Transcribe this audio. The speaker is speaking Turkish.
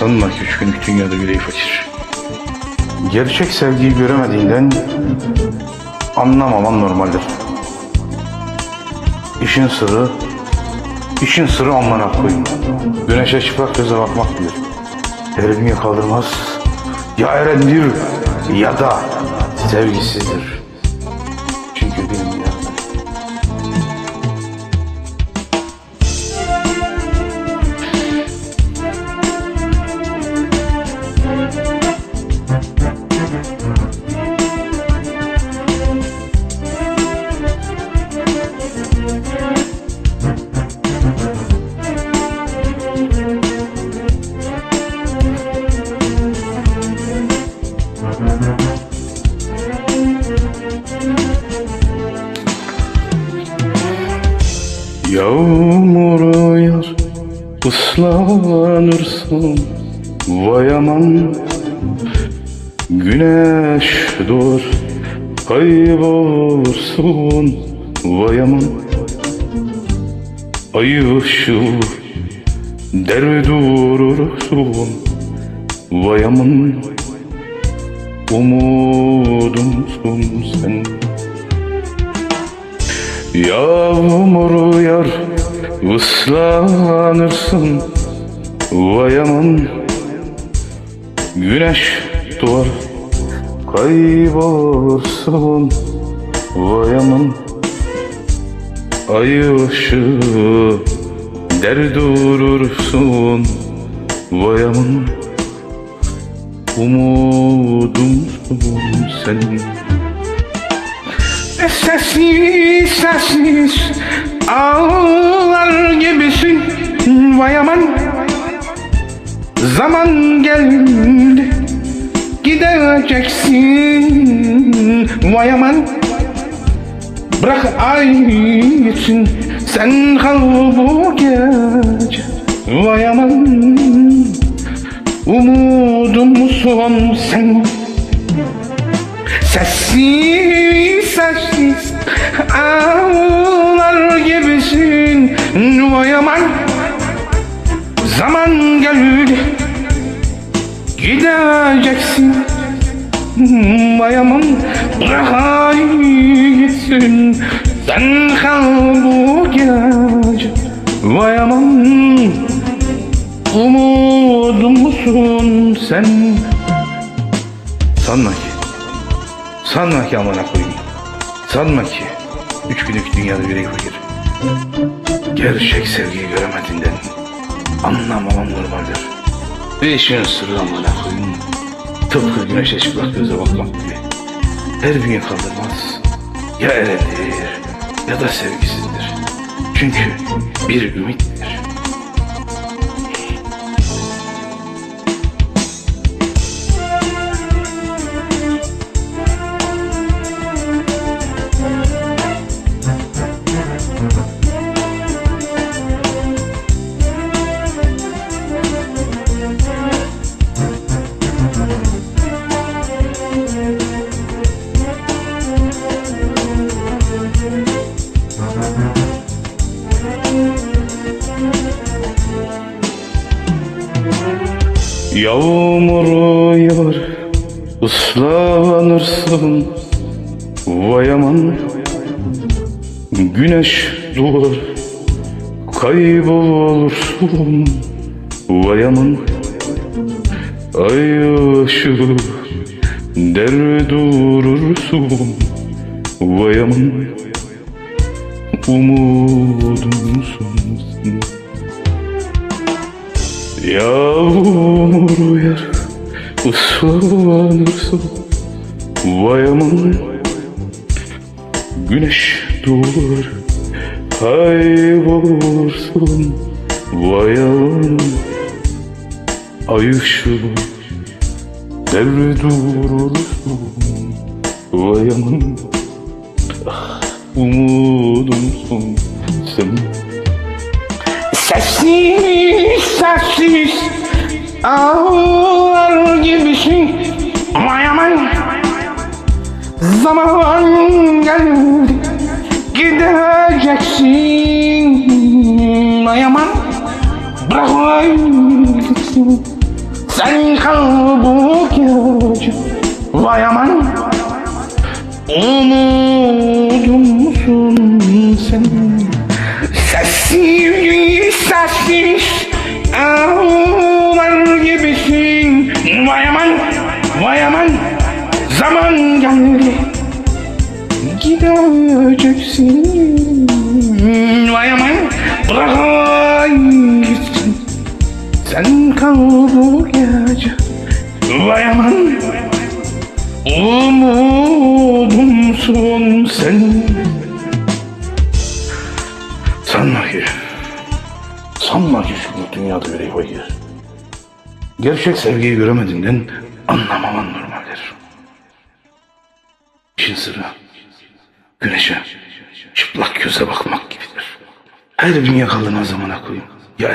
Sanma ki üç günlük dünyada yüreği fakir. Gerçek sevgiyi göremediğinden anlamaman normaldir. İşin sırrı, işin sırrı amına koyayım. Güneşe çıplak göze bakmak bilir. Elini kaldırmaz. Ya erendir ya da sevgisizdir. Yağmur yağar, ıslanırsın Vay aman. Güneş doğar, kaybolursun Vay aman. Ay ışığı der durursun Vay aman. Umudumsun sen Yağmur yağar, ıslanırsın Vay aman Güneş doğar, kaybolursun Vay aman Ay ışığı der durursun Vay aman Umudumsun sen Sessiz sessiz. Ağlar gibisin. Vay aman. Zaman geldi. Gideceksin. Vay aman. Bırak ay gitsin Sen kal bu gece. Vay aman. Umudumsun sen. Sessiz sessiz ağlar gibisin. Vay aman Zaman geldi Gideceksin. Vay aman Bırak gitsin. Sen kal bu gece. Vay aman Umudumsun sen? Sanma ki. Sanma ki amına koyayım. Sanma ki. Üç günlük dünyada yüreği fakir. Gerçek sevgiyi göremediğinden anlamamam normaldir. Ve işin sırrı amına koyayım. Tıpkı güneşe çıplak göze bakmak gibi. Her gün kaldırmaz. Ya erendir ya da sevgisizdir. Çünkü bir ümittir. Yağmur yağar, ıslanırsın Vay aman. Güneş doğar, kaybolursun. Vay aman. Ay ışığı der durursun. Vay aman. Umudumsun Yağmur yağar, ıslanırsın. Vay aman Güneş doğar, kaybolursun. Vay aman Ay ışığı der durursun. Vay aman Ah, Umudumsun sen Zaman geldi Gideceksin. Vay aman Bırak ay gitsin. Sen kal bu gece Vay aman. Umudumsun sen Gideceksin. Vay aman Bırak gitsin. Sen gece Vay aman Umudumsun sen. Sanma ki, sanma ki şu dünyada yüreği fakir. Gerçek sevgiyi göremediğinden anlamaman normaldir. İşin sırrı, güneşe çıplak göze bakmak gibidir. Her gün yakaladığın zamana koyayım, ya